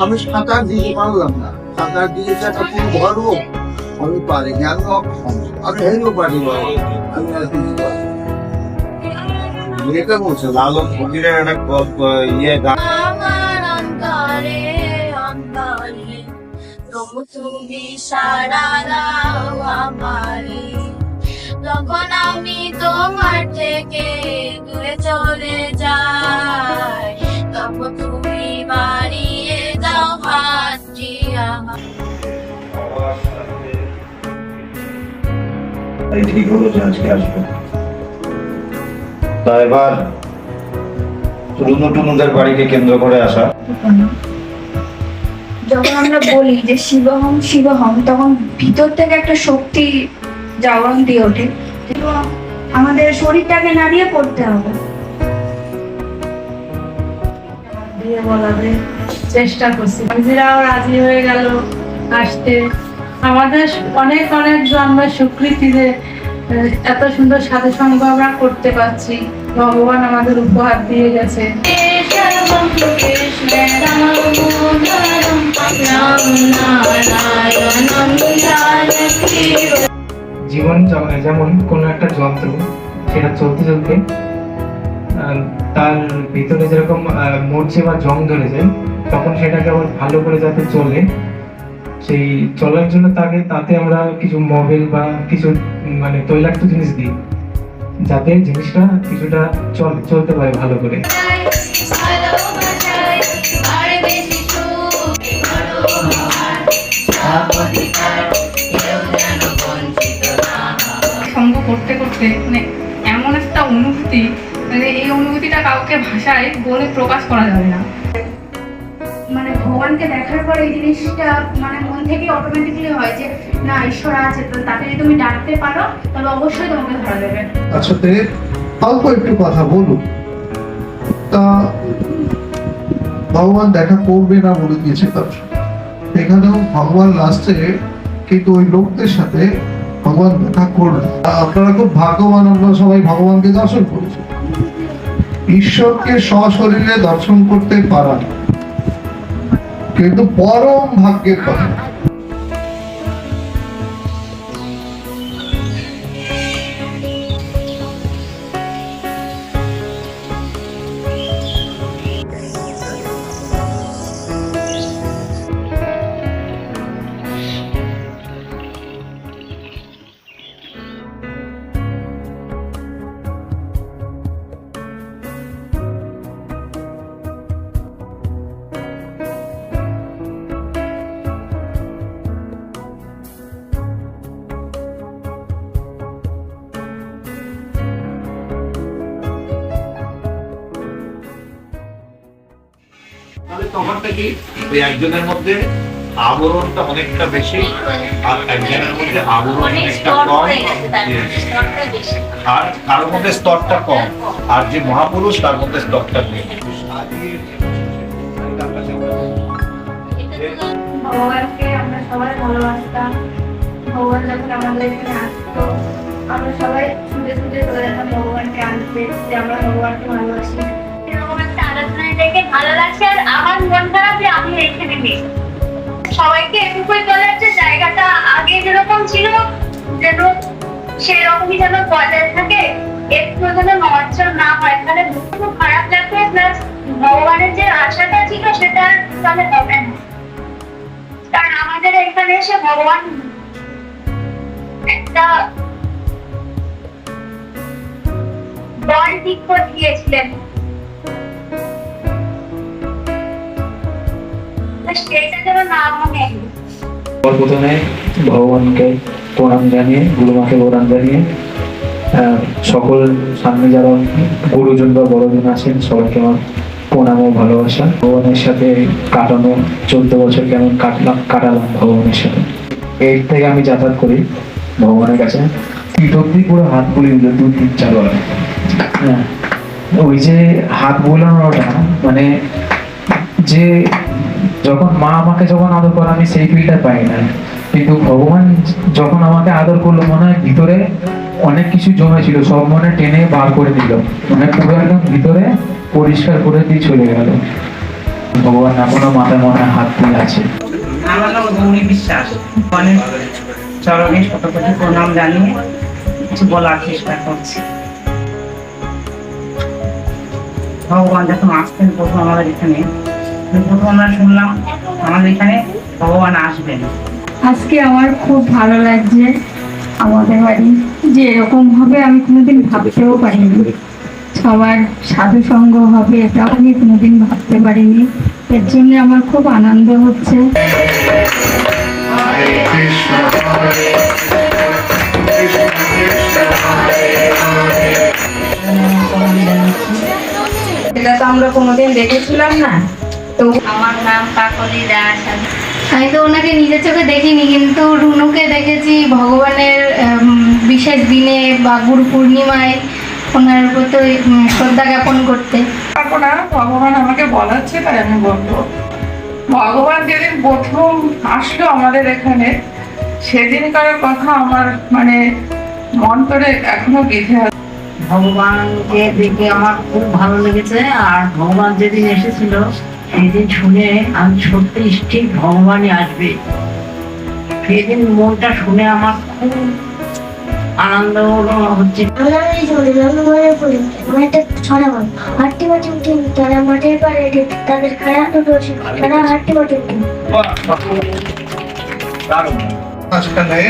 আমি সাঁতার দিতে পারলাম না। সাঁতার দিতে একটা পুরো বড় আমি পারিনি আমি অক্ষম আমি হেরেও পারি আমি আর কিছু পারি এটা বলছে ফকিরের একটা ইয়ে গান তুমি সারা এই ঠিক হলো যে আজকে আসব। তা এবার রুনু টুনুদের বাড়িকে কেন্দ্র করে আসা। যখন আমরা বলি যে শিবহম শিবহম তখন ভিতর থেকে একটা শক্তি জাগরণ দিয়ে ওঠে। আমাদের শরীরটাকে নাড়িয়ে পড়তে হবে। দিয়ে বলাবে চেষ্টা করছি। নিজেরাও রাজি হয়ে গেল আসতে। আমাদের অনেক অনেক জন্মের স্বীকৃতি যে এত সুন্দর সাধু সঙ্গ আমরা করতে পারছি। ভগবান আমাদের উপহার দিয়ে গেছে। জীবন যেমন কোনো একটা যন্ত্র, সেটা চলতে চলতে তার ভিতরে যেরকম মরচে বা জং ধরে যায়, তখন সেটাকে আবার ভালো করে যাতে চলে সেই চলার জন্য তাকে, তাতে আমরা কিছু মোবিল বা কিছু মানে তৈলাক্ত জিনিস দিই যাতে জিনিসটা কিছুটা চল, চলতে পারে ভালো করে। সঙ্গ করতে করতে মানে এমন একটা অনুভূতি মানে এই অনুভূতিটা কাউকে ভাষায় বলে প্রকাশ করা যাবে না ভগবানকে দেখার পর এই জিনিসটা মানে মন থেকে অটোমেটিকলি হয় যে, না, ঈশ্বর আছে। তো তাকে যদি তুমি ডাকতে পারো, তাহলে অবশ্যই তোমাকে ধরা দেবে। তার সাথে অল্প একটু কথা বলুন। তা, ভগবান দেখা করবে না বলে দিয়েছে তার। এখানেও ভগবান লাস্টে কিন্তু ওই লোকদের সাথে ভগবান দেখা করবে আপনারা খুব ভাগ্যবান আমরা সবাই ভগবানকে দর্শন করেছি ঈশ্বরকে সশরীরে দর্শন করতে পারা কিন্তু পরম ভাগ্যের কথা তফাৎটা কি ওই একজনের মধ্যে আবরণটা অনেকটা বেশি আর একজনের মধ্যে আবরণ অনেক অনেকটা কম। আর কারোর মধ্যে স্তরটা কম। আর যে মহাপুরুষ তার মধ্যে স্তরটা নেই ভগবানকে আমরা সবাই ভালোবাসতাম। ভগবান যখন আমাদের এখানে আসতো আমরা সবাই ছুটে ছুটে চলে যেতাম ভগবানকে আনতে যে আমরা ভগবানকে ভালোবাসি। একটা দেখে ভালো লাগছে আর আমার মন খারাপ যে আমি এখানে নেই। সবাইকে এটুকুই বলার যে জায়গাটা আগে যেরকম ছিল, যেন সেরকমই যেন বজায় থাকে একটু যেন নড়চড় না হয়। তাহলে খুব খারাপ লাগবে প্লাস ভগবানের যে আশাটা ছিল, সেটা তাহলে হবে না। কারণ আমাদের এখানে এসে ভগবান একটা বল ঠিক করে দিয়েছিলেন। প্রথমে ভগবানকে প্রণাম জানিয়ে গুরুমাকে প্রণাম জানিয়ে সকল সামনে যারা গুরুজন বা বড়জন আছেন সবাইকে আমার প্রণাম ও ভালোবাসা। ভগবানের সাথে কাটানো চোদ্দ বছর কেমন কাটলাম কাটালাম ভগবানের সাথে। এর থেকে আমি যাতায়াত করি ভগবানের কাছে। পিঠ অব্দি পুরো হাত দিল দু তিন চার হ্যাঁ। ওই যে হাত বোলানোটা মানে যে যখন মা আমাকে যখন আদর করে, আমি সেই ফিলটা পাই না। কিন্তু ভগবান যখন আমাকে আদর করল, মনে হয় ভিতরে অনেক কিছু জমে ছিল সব মনে টেনে বার করে দিল। মানে পুরো একদম ভিতরে পরিষ্কার করে দিয়ে চলে গেল। ভগবান এখনও মাথায় মনে হাত দিয়ে আছে। আমার নাম গৌরী বিশ্বাস। অনেক চরণে শত কোটি প্রণাম জানিয়ে কিছু বলার চেষ্টা করছি। ভগবান যখন আসতেন প্রথম আমাদের এখানে প্রথম আমরা শুনলাম আমাদের এখানে ভগবান আসবেন। আজকে আমার খুব ভালো লাগছে আমাদের বাড়ি। যে এরকম হবে আমি কোনোদিন ভাবতেও পারিনি। সবার সাধু সঙ্গ হবে এটাও আমি কোনোদিন ভাবতে পারিনি। এর জন্য আমার খুব আনন্দ হচ্ছে। এটা তো আমরা কোনোদিন দেখেছিলাম না। তো আমার নাম কাকলি দাস। আমি তো ওনাকে নিজের চোখে দেখিনি কিন্তু রুনুকে দেখেছি ভগবানের বিশেষ দিনে বা গুরু পূর্ণিমায় ওনার প্রতি শ্রদ্ধা জ্ঞাপন করতে। না ভগবান আমাকে বলাচ্ছে তাই আমি বলব ভগবান যেদিন প্রথম আসলো আমাদের এখানে সেদিনকার কথা আমার মানে মন করে এখনও গেঁথে আছে। ভগবানকে দেখে আমার খুব ভালো লেগেছে আর ভগবান যেদিন এসেছিল সেদিন শুনে আমি সত্যি ঠিক ভগবানই আসবে। সেদিন মনটা শুনে আমার খুব আনন্দ হচ্ছে হাট্টি বাটিম টিম তারা মাঠের পাড়ে তাদের খায়া দুটো তারা হাট্টি বাটিম টিম মাঝখানে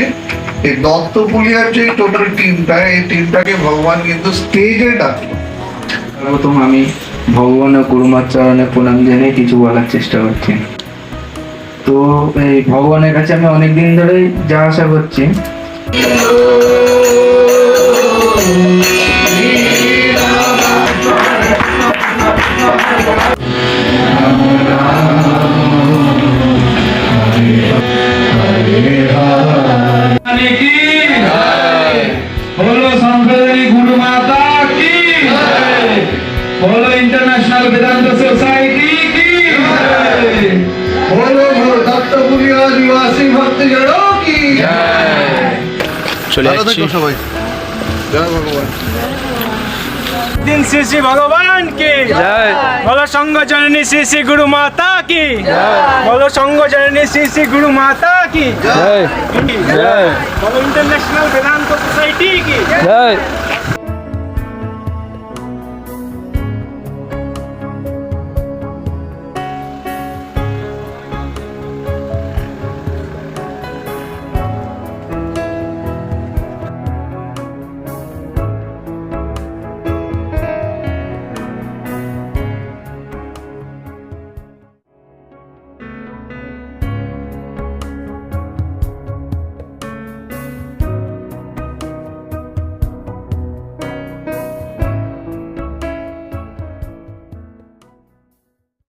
এই দত্তপুলিয়ার যে টোটাল টিমটা এই টিমটাকে ভগবান কিন্তু স্টেজে ডাকলো। প্রথম আমি ভগবান ও গুরুমার চরণে প্রণাম জানিয়ে কিছু বলার চেষ্টা করছি। তো এই ভগবানের কাছে আমি অনেকদিন ধরে যা আশা করছি। শ্রী ভক্তি জড়ো কি? চলে আসছি সবাই। জয় ভগবান। দিন শ্রী শ্রী ভগবান কি বলো সঙ্গ জননী শ্রী শ্রী গুরু মাতা কি? বলো সঙ্গ জননী শ্রী শ্রী গুরু মাতা কি? ইন্টারন্যাশনাল বেদান্ত সোসাইটি কি?